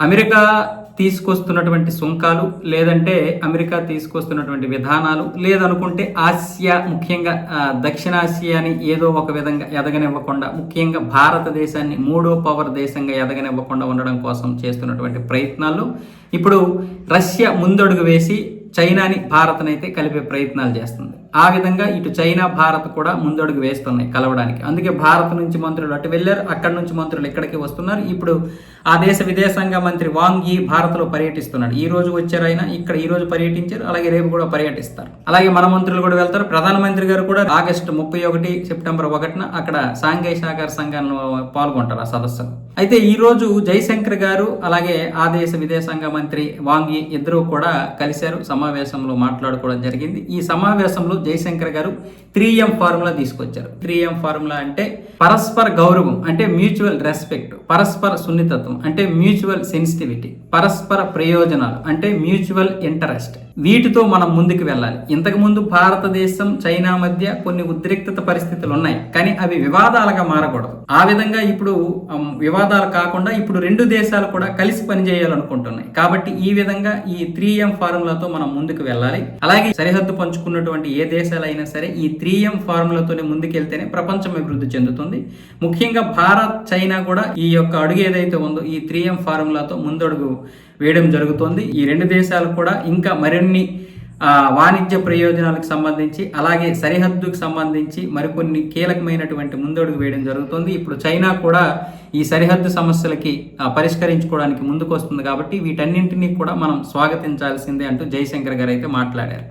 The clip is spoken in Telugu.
అమెరికా తీసుకొస్తున్నటువంటి సుంకాలు లేదంటే అమెరికా తీసుకొస్తున్నటువంటి విధానాలు లేదనుకుంటే ఆసియా ముఖ్యంగా దక్షిణాసియాని ఏదో ఒక విధంగా ఎదగనివ్వకుండా ముఖ్యంగా భారతదేశాన్ని మూడో పవర్ దేశంగా ఎదగనివ్వకుండా ఉండడం కోసం చేస్తున్నటువంటి ప్రయత్నాల్లో ఇప్పుడు రష్యా ముందడుగు వేసి చైనాని భారత్నైతే కలిపే ప్రయత్నాలు చేస్తుంది. ఆ విధంగా ఇటు చైనా భారత్ కూడా ముందడుగు వేస్తున్నాయి కలవడానికి. అందుకే భారత్ నుంచి మంత్రులు అటు వెళ్ళారు అక్కడి నుంచి మంత్రులు ఇక్కడికి వస్తున్నారు. ఇప్పుడు ఆ దేశ విదేశాంగ మంత్రి వాంగ్ ఈ భారత్లో పర్యటిస్తున్నాడు. ఈ రోజు వచ్చారు ఆయన ఇక్కడ ఈ రోజు పర్యటించారు అలాగే రేపు కూడా పర్యటిస్తారు. అలాగే మన మంత్రులు కూడా వెళ్తారు. ప్రధానమంత్రి గారు కూడా ఆగస్టు ముప్పై ఒకటి సెప్టెంబర్ ఒకటిన అక్కడ సాంఘై సహకార సంఘంలో పాల్గొంటారు ఆ సదస్సు అయితే ఈ రోజు జైశంకర్ గారు అలాగే ఆ దేశ విదేశాంగ మంత్రి వాంగి ఇద్దరు కూడా కలిశారు సమావేశంలో మాట్లాడుకోవడం జరిగింది. ఈ సమావేశంలో Jaishankar garu three M formula తీసుకొచ్చారు. త్రీ ఎం ఫార్ములా అంటే పరస్పర గౌరవం అంటే మ్యూచువల్ రెస్పెక్ట్ పరస్పర సున్నితత్వం అంటే మ్యూచువల్ సెన్సిటివిటీ పరస్పర ప్రయోజనాలు అంటే మ్యూచువల్ ఇంటరెస్ట్. వీటితో మనం ముందుకు వెళ్ళాలి. ఇంతకుముందు భారతదేశం చైనా మధ్య కొన్ని ఉద్రిక్తత పరిస్థితులు ఉన్నాయి కానీ అవి వివాదాలుగా మారకూడదు. ఆ విధంగా ఇప్పుడు వివాదాలు కాకుండా ఇప్పుడు రెండు దేశాలు కూడా కలిసి పనిచేయాలనుకుంటున్నాయి. కాబట్టి ఈ విధంగా ఈ త్రీ ఎం ఫార్ములాతో మనం ముందుకు వెళ్ళాలి. అలాగే సరిహద్దు పంచుకున్నటువంటి ఏ దేశాలైనా సరే ఈ త్రీ ఎం ఫార్ములాతోనే ముందుకెళ్తేనే ప్రపంచం అభివృద్ధి చెందుతుంది. ముఖ్యంగా భారత్ చైనా కూడా ఈ యొక్క అడుగు ఏదైతే ఉందో ఈ త్రీ ఎం ఫార్ములాతో ముందడుగు వేయడం జరుగుతుంది. ఈ రెండు దేశాలు కూడా ఇంకా మరిన్ని వాణిజ్య ప్రయోజనాలకు సంబంధించి అలాగే సరిహద్దుకు సంబంధించి మరికొన్ని కీలకమైనటువంటి ముందడుగు వేయడం జరుగుతుంది. ఇప్పుడు చైనా కూడా ఈ సరిహద్దు సమస్యలకి పరిష్కరించుకోవడానికి ముందుకు వస్తుంది కాబట్టి వీటన్నింటినీ కూడా మనం స్వాగతించాల్సిందే అంటూ జయశంకర్ గారు అయితే మాట్లాడారు.